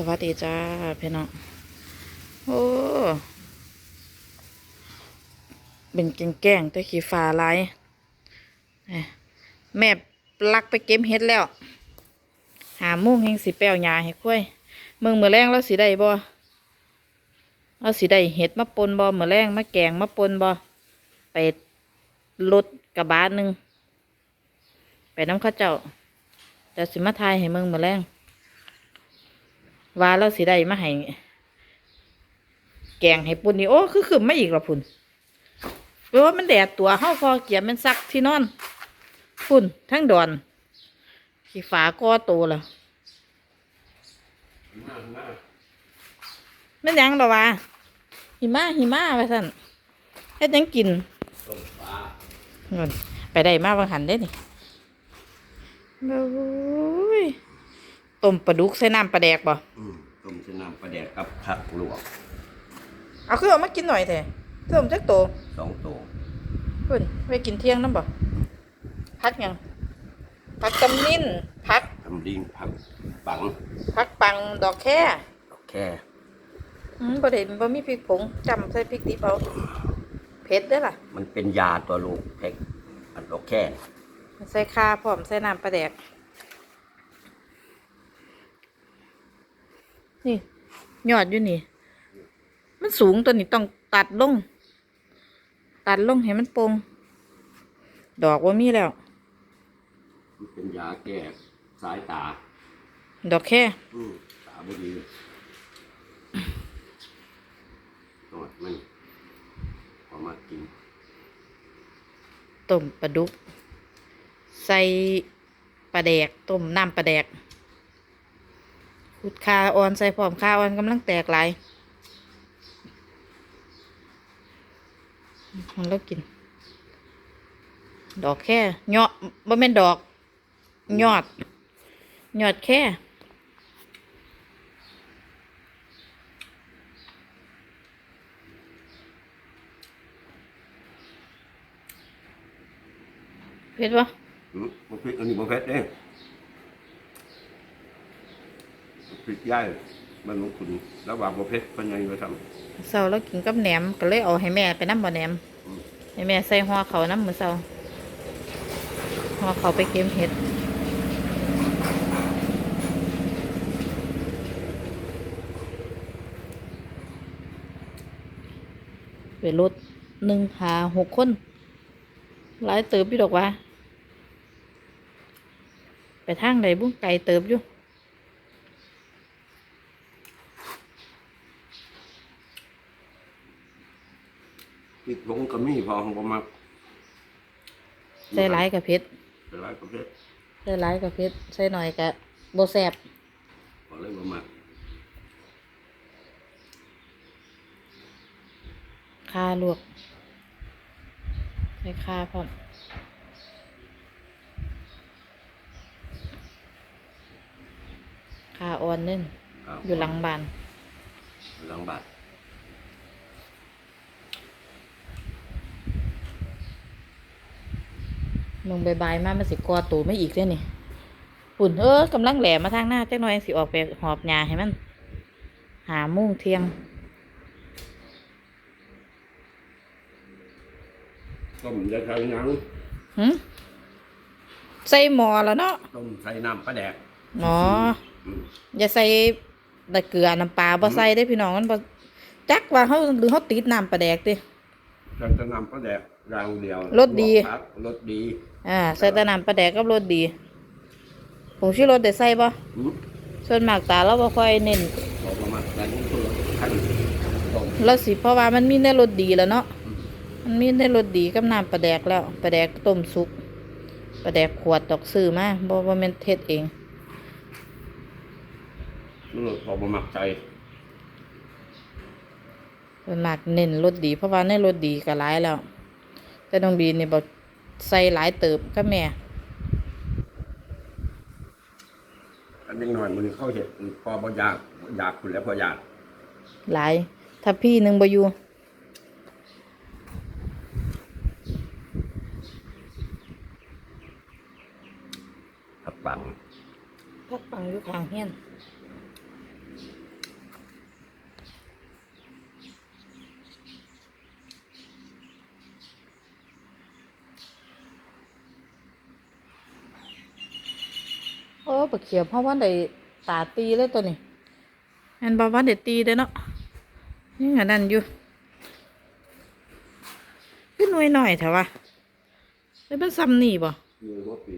สวัสดีจ้าพี่น้อง โอ้ เป็นแกงแกงๆแต่ขี้ฟ้าลายแม่ลักไปเก็บเฮ็ดแล้ว หาโมุ่งเฮงสิแป้วหญ้าให้ค่อยเมืองมือแรงแล้วสิได้บ่เอาสิได้เฮ็ดมาปนบ่มือแรงมาแกงมาปนบ่ไปรถกระบะหนึ่งไปน้ำข้าเจ้าเดี๋ยวสิมาทายให้เมืองมือแรง ว่าเราสิได้มาให้แกงให้ปุ่นนี่โอ้คือขึ้นมาอีกและพุ่นแปลว่ามันแดดตัวเฮาพอเกียบมันซักที่นอน พุ่นทั้งดอนขี้ฝาก้อโตแล้วมันหยังดอกว่าหิมะหิมะไปสั่นเฮ็ดหยังกินเงินไปได้มาบางหันได้นี่โอ้ย ต้มปลาดุกใส่น้ำปลาแดกบ่อืมต้มเส้นน้ำปลาแดกกับผักลวกเอาคือเอามากินหน่อยเถอะเพิ่มจักโตสองตัวเพิ่นไว้กินเที่ยงน้ำบ่พักหยังพักตำนินพักทำดิ้งผักปังพักปังดอกแค่แค่อืมบ่ได้บ่มีพริกผงจำใส่พริกดิบเอาเผ็ดเด้อล่ะ มันเป็นยาตัวลูกแพ็กอันดอกแค่ใส่ข่าพร้อมใส่น้ำปลาแดก นี่ยอดอยู่นี่ มันสูงตัวนี้ต้องตัดลง ตัดลงให้มันโปร่งดอกว่ามีแล้วมันเป็นยาแก้สายตา ดอกแค่อืมตาบ่ดีตอดมันพอมากินต้มปลาดุก ใส่ปลาแดกต้มน้ำปลาแดก ขุดคาอ่อนใส่พร้อมคาอ่อนกำลังแตกหลายมันแล้วกิน ดอกแค่ยอดบ่แม่นดอก ยอด ยอดแค่เผ็ดปะอืมมันพริกอันนี้มันเผ็ดเด้ พริกย่ายมันลงคุณระหว่างประเภทเป็นยังไงทเศร้าแล้วกินกับแหนมก็เลยเอาให้แม่ไปน้ำบ่แหนมอืมให้แม่ใส่ห่อเขาวน้ำมือเศร้าห่อเขาวไปเก็บเห็ดไปรถหนึ่งหาหกคนหลายเติบอยู่ดอกว่า ไปทางใดบุ้งไก่เติบอยู่ ริกผงก็มีพอของผมมาใส่หลายกับเพชรใส่หลายประเภทใส่หลายกับเพชรใส่หน่อยกับโบแซบพอเลยบ่มาคาลวกใส่คาพร้อมคาอ่อนนึ่งครับอยู่หลังบ้านหลังบาท มึงบายบายมามันสิกอตูดไม่อีกเลยนี่ปุ่นเออกำลังแหลมมาทางหน้าจักหน่อยสิออกไปหอบยาให้มัน หาโมุ่งเที่ยงต้มยาไทยหยังหึใส่หมอแล้วเนาะต้มใส่น้ำปลาแดกอ๋ออืมอย่าใส่ตะเกียน้ำปลาบ่ใส่ได้อพี่น้องมันบ่จักว่าเขาหรือเขาติดน้ำปลาแดกติ ใส่แต่น้ำปลาแดก รางเดียวรสดี ลวกผักรสดีอ่าใส่แต่น้ำปลาแดกกับรสดีผงชูรสได้ใส่บ่อืมส่วนมากตาเราบ่ค่อยเน้นพอประมาณใส่น้ำตัวขั้นต้มเราสิเพราะว่ามันมีในรสดีแล้วเนาะมันมีในรสดีกับน้ำปลาแดกแล้วปลาแดกต้มสุกปลาแดกขวดดอกซื้อมาบ่บ่แม่นเทศเอง มันพอประมาณใส่ส่วนมากเน้นรสดีเพราะว่าในรสดีก็หลายแล้ว แต่น้องบีนี่บ่ใส่หลายเติบกับแม่ อันนี้หน่อยมันเข้าเห็ดพอบ่อยากอยากคุณแล้วพออยากหลาย ถ้าพี่หนึ่งบอยู่ผักปัง พักปังอยู่ข้างเฮียน ปะเขียบเพราะว่าได้ตาตีเลยตัวนี้แม่นบอกว่าได้ตีเด้อเนาะนี่อันนั้นอยู่ขึ้นหน่วยหน่อยเถอะวะเลยเป็นซ้ำนี่บ่อยู่หัวปี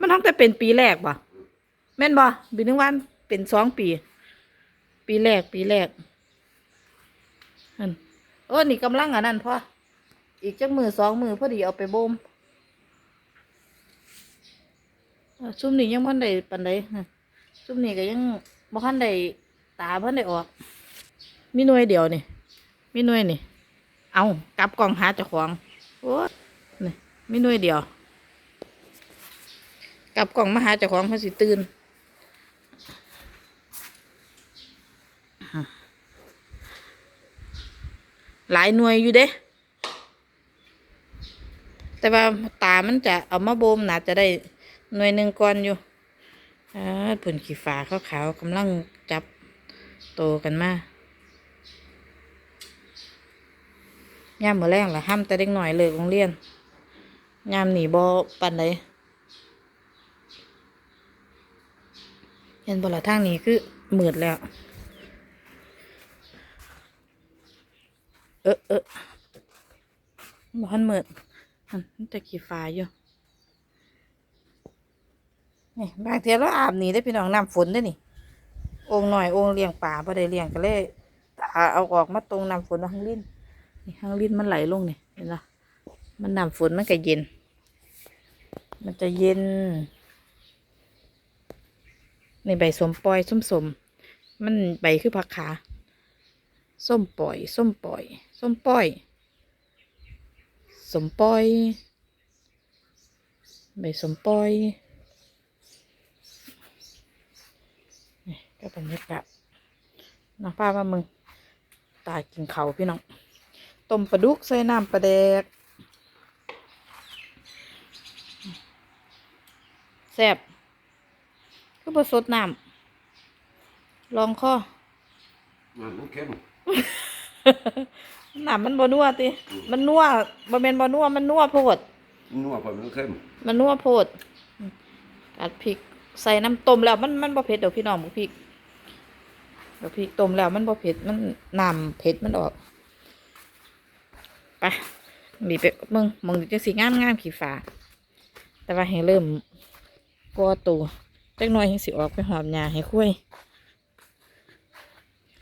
มันต้องแต่เป็นปีแรกบ่แม่นบ่ปีหนึงวันเป็นสองปี ปีแรกปีแรกอันโอ้นี่กำลังอันนั้นพ่ออีกจักมือสองมือพอดีเอาไปบ่มเอ้อ ซุ่มนี่ยังพันได้ปันใดฮะซุ่มนี่ก็ยังบ่ทันได้ตาพันได้ออก มีหน่วยเดียวนี่ มีหน่วยนี่ เอากลับกล่องหาเจ้าของโอ้ยนี่มีหน่วยเดียว กลับกล่องมาหาเจ้าของเขาสิตื่นหลายหน่วยอยู่เด้ แต่ว่าตามันจะเอามาโบมน่าจะได้ หน่วยหนึ่งก่อนอยู่อ่าผลขี้ฟ้าขาวๆกำลังจับโตกันมาย่ามมือแรงละห้ามแต่เด็กหน่อยเลิกโรงเรียนยามหนีบอปันใดเห็นบนละทางนี้คือมืดแล้ว เออเออบ้านมืดอันมันจะขี่ฟ้าอยู่ นี่บางทีเราอาบหนีได้พี่น้องน้ำฝนได้อนี่องค์หน่อยองค์เลี้ยงป่าพอได้เลี้ยงก็เลยเอาเอาออกมาตรงน้ำฝนทางลิ้นนี่ทางลิ้นมันไหลลงนี่เห็นปะมันน้ำฝนมันก็เย็น มันจะเย็นในใบสมปล่อยส้มสมมันใบคือผักขาส้มปล่อยส้มปล่อยส้มปล่อยสมปล่อยใบสมปล่อยนี่ ก็บรรยากาศน้องป้าว่ามึง ตายกินเขาวพี่น้องต้มปลาดุกใส่น้ำปลาแดกแซ่บก็บสดน้ำลองข้อมันมันเข้มน้ำมันบนัวติมันนัวบะเมนบนัวมันนัวโพดนัวพอมันเข้มมันนัวโพดอืมอัดพริกใส่น้ำต้มแล้วมันมันบ่เผ็ดเดี๋ยวพี่น้องบ่พริก เดี๋ยวพริกต้มแล้วมันบ่เผ็ดมันน้ำเผ็ดมันออกไปบีไปมึงมึงจะสีงามงามขี้ฟ้าแต่ว่าให้เริ่มกลัวตัวจักหน่อยให้สิออกไปหอมหญ้าให้คุย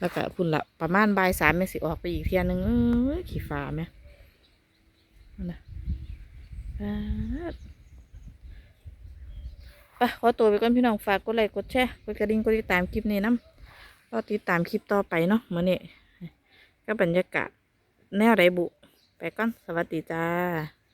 แล้วก็พุ่นละประมาณบ่ายสามแม่สิออกไปอีกเที่ยหนึงเอ้ยขี้ฟ้าไหมน่ะไปขอตัวไปก่อนพี่น้องฝากกดไลค์กดแชร์กดกระดิ่งกดติดตามคลิปนี้น้ำ ก็ติดตามคลิปต่อไปเนาะเมื่อนี้ก็บรรยากาศแนวไรบุ ไปก่อน สวัสดีจ้า